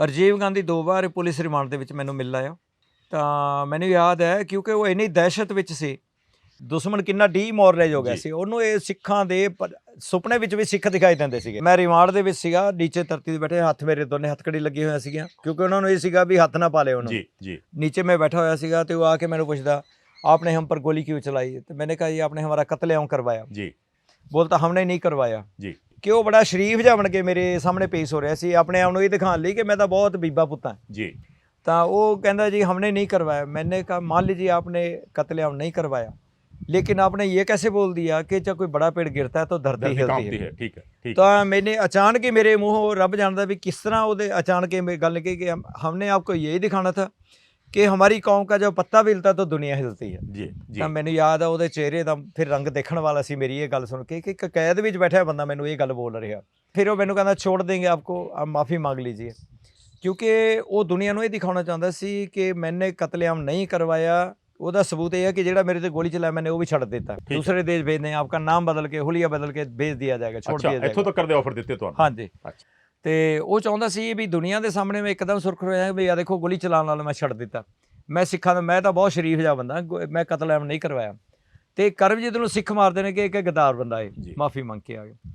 ਰਾਜੀਵ ਗਾਂਧੀ ਦੋ ਵਾਰ police remand ਦੇ ਵਿੱਚ ਮੈਨੂੰ ਮਿਲ ਆਇਆ ਤਾਂ ਮੈਨੂੰ ਯਾਦ ਹੈ ਕਿਉਂਕਿ ਉਹ ਇੰਨੀ ਦਹਿਸ਼ਤ ਵਿੱਚ ਸੀ ਦੁਸ਼ਮਣ ਕਿੰਨਾ ਡੀਮੋਰਲਾਈਜ਼ ਹੋ ਗਿਆ ਜੀ। ਸੀ ਉਹਨੂੰ ਇਹ ਸਿੱਖਾਂ ਦੇ ਪ- ਸੁਪਨੇ ਵਿੱਚ ਵੀ ਸਿੱਖ ਦਿਖਾਈ ਦਿੰਦੇ ਸੀਗੇ ਮੈਂ ਰਿਮਾਂਡ ਦੇ ਵਿੱਚ ਸੀਗਾ ਨੀਚੇ ਧਰਤੀ ਤੇ ਬੈਠੇ ਹੱਥ ਮੇਰੇ ਦੋਨੇ ਹੱਥਕੜੀ ਲੱਗੀ ਹੋਈਆਂ ਸੀਗੀਆਂ ਕਿਉਂਕਿ ਉਹਨਾਂ ਨੂੰ ਇਹ ਸੀਗਾ ਵੀ ਹੱਥ ਨਾ ਪਾ ਲਿਓ ਉਹਨੂੰ ਜੀ ਜੀ नीचे मैं बैठा हुआ सीगा तो वो आके मैंने पूछता आपने हम पर गोली क्यों चलाई तो मैंने कहा ये आपने हमारा कत्लेआम करवाया ਜੀ बोलता हमने नहीं करवाया ਜੀ ਕਿ ਉਹ ਬੜਾ ਸ਼ਰੀਫ ਜਿਹਾ ਬਣ ਕੇ ਮੇਰੇ ਸਾਹਮਣੇ ਪੇਸ਼ ਹੋ ਰਿਹਾ ਸੀ ਆਪਣੇ ਆਪ ਨੂੰ ਇਹ ਦਿਖਾਉਣ ਲਈ ਕਿ ਮੈਂ ਤਾਂ ਬਹੁਤ ਬੀਬਾ ਪੁੱਤਾਂ ਜੀ ਤਾਂ ਉਹ ਕਹਿੰਦਾ ਜੀ हमने नहीं करवाया मैंने कहा मान लीजिए आपने कत्लेआम नहीं करवाया लेकिन आपने ये कैसे बोल दिया कि जब कोई बड़ा पेड़ गिरता है तो धरती ਦਰਦ हिलती ਕਾਂਪਦੀ है ਹੈ ਠੀਕ ਹੈ ਠੀਕ ਹੈ ਤਾਂ ਮੈਨੇ ਅਚਾਨਕ ਹੀ ਮੇਰੇ ਮੂੰਹੋਂ ਰੱਬ ਜਾਣਦਾ ਵੀ ਕਿਸ ਤਰ੍ਹਾਂ ਉਹਦੇ अचानक ही मेरी ਗੱਲ की कि हम- हमने आपको यही दिखाना था ਕਿ ਹਮਾਰੀ कौम का जब पत्ता भी हिलता तो दुनिया हिलती है जी ਜੀ ਤਾਂ ਮੈਨੂੰ ਯਾਦ ਆ ਉਹਦੇ ਚਿਹਰੇ ਦਾ ਫਿਰ ਰੰਗ ਦੇਖਣ ਵਾਲਾ ਸੀ ਮੇਰੀ ਇਹ ਗੱਲ ਸੁਣ ਕੇ ਕਿ ਇੱਕ ਕੈਦ ਵਿੱਚ ਬੈਠਿਆ ਬੰਦਾ ਮੈਨੂੰ ਇਹ ਗੱਲ ਬੋਲ ਰਿਹਾ। ਫਿਰ ਉਹ ਮੈਨੂੰ ਕਹਿੰਦਾ ਛੋੜ ਦੇਂਗੇ ਆਪਕੋ ਆਪ ਮਾਫੀ ਮੰਗ ਲੀਜੀਏ। ਕਿਉਂਕਿ ਉਹ ਦੁਨੀਆ ਨੂੰ ਇਹ ਦਿਖਾਉਣਾ ਚਾਹੁੰਦਾ ਸੀ ਕਿ ਮੈਨੇ ਕਤਲੇਆਮ ਨਹੀਂ ਕਰਵਾਇਆ। ਉਹਦਾ ਸਬੂਤ ਇਹ ਹੈ ਕਿ ਜਿਹੜਾ ਮੇਰੇ ਤੇ ਗੋਲੀ ਚਲਾਇਆ ਮੈਨੇ ਉਹ ਵੀ ਛੱਡ ਦਿੱਤਾ। ਦੂਸਰੇ ਦੇਸ਼ ਭੇਜਦੇ ਹਾਂ ਆਪਕਾ ਨਾਮ ਬਦਲ ਕੇ ਹੁਲੀਆ ਬਦਲ ਕੇ ਭੇਜ ਦਿਆ ਜਾਏਗਾ ਛੋੜ ਅੱਛਾ ਦਿਆ ਇੱਥੋਂ ਤੱਕ ਕਰਦੇ ਆਫਰ ਦਿੱਤੇ ਤੁਹਾਨੂੰ? ਹਾਂਜੀ। ਅੱਛਾ। ਤੇ ਉਹ ਚਾਹੁੰਦਾ ਸੀ ਵੀ ਦੁਨੀਆ ਦੇ ਸਾਹਮਣੇ ਮੈਂ ਇੱਕਦਮ ਸੁਰਖ ਹੋਇਆ ਵੀ ਆ ਦੇਖੋ ਗੋਲੀ ਚਲਾਉਣ ਨਾਲ ਮੈਂ ਛੱਡ ਦਿੱਤਾ। ਮੈਂ ਸਿੱਖਾਂ ਦਾ ਮੈਂ ਤਾਂ ਬਹੁਤ ਸ਼ਰੀਫ ਜਿਹਾ ਬੰਦਾ ਮੈਂ ਕਤਲੇਆਮ ਨਹੀਂ ਕਰਵਾਇਆ। ਤੇ ਕਰਮਜੀਤ ਨੂੰ ਸਿੱਖ ਮਾਰਦੇ ਨੇ ਕਿ ਇੱਕ ਗਦਾਰ ਬੰਦਾ ਜੀ। ਮਾਫੀ ਮੰਗ ਕੇ ਆ ਗਿਆ